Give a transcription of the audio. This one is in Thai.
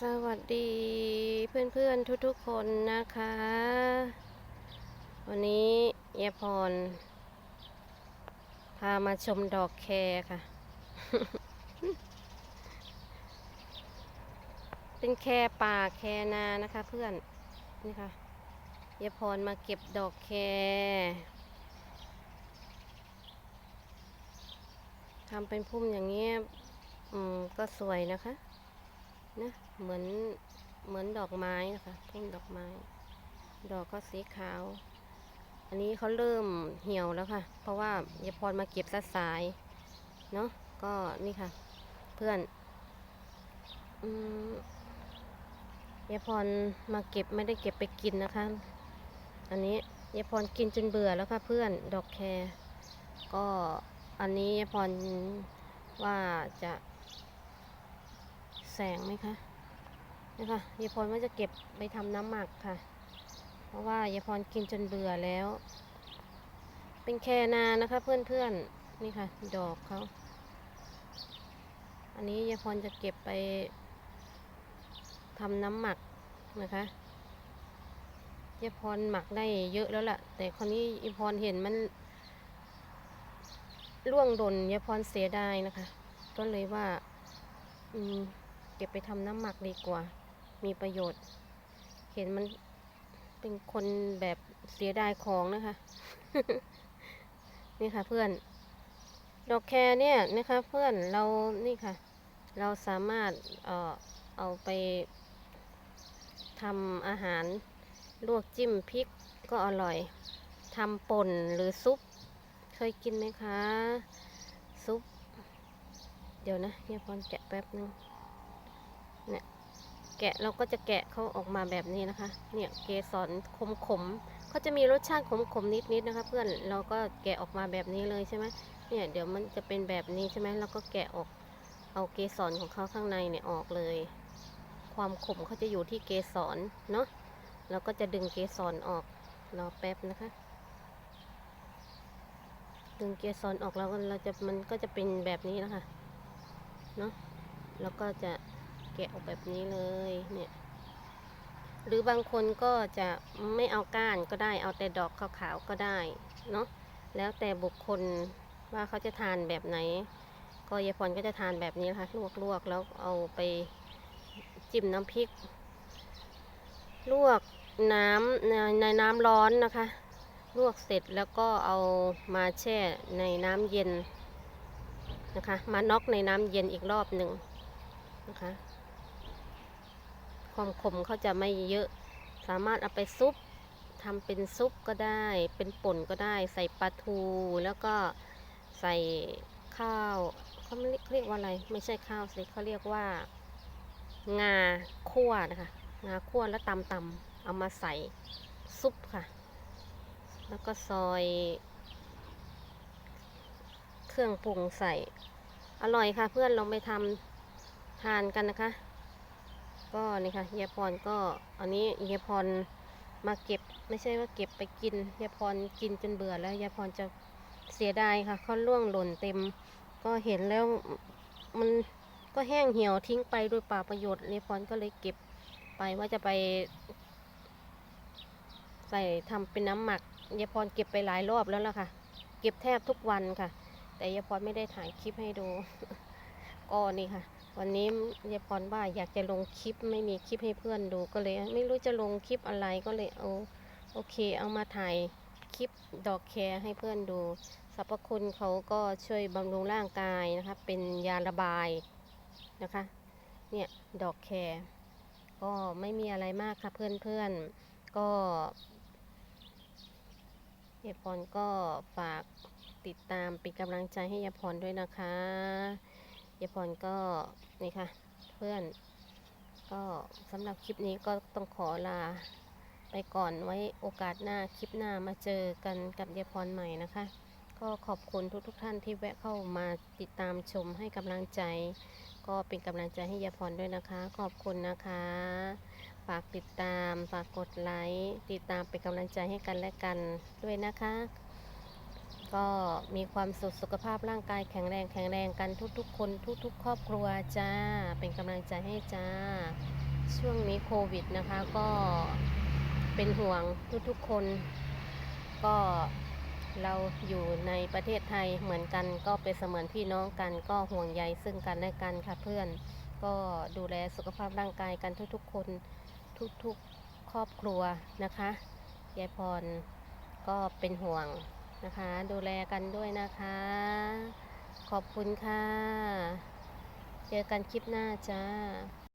สวัสดีเพื่อนๆทุกๆคนนะคะ วันนี้ยายพร พามาชมดอกแคค่ะ เป็นแคป่าแคนานะคะเพื่อนนี่ค่ะยายพรมาเก็บดอกแคทำเป็นพุ่มอย่างเงี้ย อืม ก็สวยนะคะ นะเหมือนเหมือนดอกไม้นะคะพุ่มดอกไม้ ดอกก็สีขาว อันนี้เขาเริ่มเหี่ยวแล้วค่ะ เพราะว่ายายพรมาเก็บสสายเนาะก็นี่ค่ะ เพื่อนอืมยายพรมาเก็บไม่ได้เก็บไปกินนะคะ อันนี้ยายพรกินจนเบื่อแล้วค่ะเพื่อนดอกแครก็อันนี้ยายพรว่าจะ แสงไหมคะนี่ค่ะยายพรว่าจะเก็บไปทำน้ำหมักค่ะ เพราะว่ายายพรกินจนเบื่อแล้ว เป็นแคนานะคะเพื่อนๆนี่ค่ะ ดอกเขาอันนี้ยายพรจะเก็บไปทำน้ำหมักนะคะยายพรหมักได้เยอะแล้วล่ะ แต่คนนี้ยายพรเห็นมันร่วงหล่นยายพรเสียดายนะคะ ก็เลยว่า อืม เก็บไปทำน้ำหมักดีกว่า มีประโยชน์ เห็นมันเป็นคนแบบเสียดายของนะคะ นี่ค่ะเพื่อน ดอกแครเนี่ยนะคะเพื่อนเรานี่ค่ะ เราสามารถเอ่อเอาไปทำอาหารลวกจิ้มพริกก็อร่อยทำป่นหรือซุป เคยกินไหมคะ ซุป เดี๋ยวนะเฮียพรแกะแป๊บนึง เนี่ยแกะเราก็จะแกะเขาออกมาแบบนี้นะคะ เนี่ยเกสรขมขมเขาจะมีรสชาติขมขมนิดนิดๆนะคะ เพื่อนเราก็แกะออกมาแบบนี้เลยใช่ไหมเนี่ยเดี๋ยวมันจะเป็นแบบนี้ใช่ไหมเราก็แกะออกเอาเกสรของเขาข้างในเนี่ยออกเลย ความขมเขาจะอยู่ที่เกสรเนาะเราก็จะดึงเกสรออกรอแป๊บนะคะ ดึงเกสรออกแล้วเราจะมันก็จะเป็นแบบนี้นะคะเนาะแล้วก็จะ แกะออกแบบนี้เลยเนี่ยหรือบางคนก็จะไม่เอาก้านก็ได้เอาแต่ดอกขาวๆก็ได้เนาะแล้วแต่บุคคลว่าเขาจะทานแบบไหน ก็ยายพรก็จะทานแบบนี้นะคะลวกๆแล้วเอาไปจิ้มน้ำพริก ลวกน้ำในในน้ำร้อนนะคะ ลวกเสร็จแล้วก็เอามาแช่ในน้ำเย็นนะคะ มาน็อกในน้ำเย็นอีกรอบหนึ่งนะคะ ความขมเขาจะไม่เยอะ สามารถเอาไปซุปทำเป็นซุปก็ได้ เป็นป่นก็ได้ ใส่ปลาทูแล้วก็ใส่ข้าวเขาเรียกเรียกว่าอะไร ไม่ใช่ข้าวสิเขาเรียกว่า งาคั่วนะคะ งาคั่วแล้วตำตำเอามาใส่ซุปค่ะ แล้วก็ซอย เครื่องปรุงใส่ อร่อยค่ะ เพื่อนลองไปทำทานกันนะคะ ก็นี่ค่ะเฮียพรก็อันนี้เฮียพรมาเก็บไม่ใช่ว่าเก็บไปกินเฮียพรกินจนเบื่อแล้วเฮียพรจะเสียดายค่ะเขาล่วงหล่นเต็ม ก็เห็นแล้วมันก็แห้งเหี่ยวทิ้งไปโดยป่าประโยชน์เฮียพรก็เลยเก็บไปว่าจะไป ใส่ทำเป็นน้ำหมักเฮียพรเก็บไปหลายรอบแล้วล่ะค่ะ เก็บแทบทุกวันค่ะ แต่เฮียพรไม่ได้ถ่ายคลิปให้ดูก็นี่ค่ะ วันนี้ยายพรว่าอยากจะลงคลิปไม่มีคลิปให้เพื่อนดูก็เลย ไม่รู้จะลงคลิปอะไรก็เลยเอาโอเค เอามาถ่ายคลิปดอกแครให้เพื่อนดูสรรพคุณเขาก็ช่วยบำรุงร่างกายนะคะ เป็นยาระบายนะคะ เนี่ยดอกแครก็ไม่มีอะไรมากค่ะเพื่อนๆก็ยายพรก็ฝากติดตามเป็นกำลังใจให้ยายพรด้วยนะคะ ยายพรก็นี่ค่ะ เพื่อน ก็สำหรับคลิปนี้ก็ต้องขอลาไปก่อนไว้โอกาสหน้าคลิปหน้ามาเจอกันกับยายพรใหม่นะคะ ก็ขอบคุณทุกๆทท่านที่แวะเข้ามาติดตามชมให้กำลังใจ ก็เป็นกำลังใจให้ยายพรด้วยนะคะ ขอบคุณนะคะ ฝากติดตาม ฝากกดไลค์ติดตามเป็นกำลังใจให้กันและกันด้วยนะคะ ก็มีความสุขสุขภาพร่างกายแข็งแรงแข็งแรงกันทุกๆ คนทุกๆ ครอบครัวจ้า เป็นกำลังใจให้จ้า ช่วงนี้โควิดนะคะก็เป็นห่วงทุกๆ คน ก็เราอยู่ในประเทศไทยเหมือนกันก็เป็นเสมือนพี่น้องกัน ก็ห่วงใยซึ่งกันและกันค่ะเพื่อนก็ดูแลสุขภาพร่างกายกันทุกๆ คนทุกๆ ครอบครัวนะคะยายพรก็เป็นห่วง นะคะ ดูแลกันด้วยนะคะ ขอบคุณค่ะ เจอกันคลิปหน้าจ้า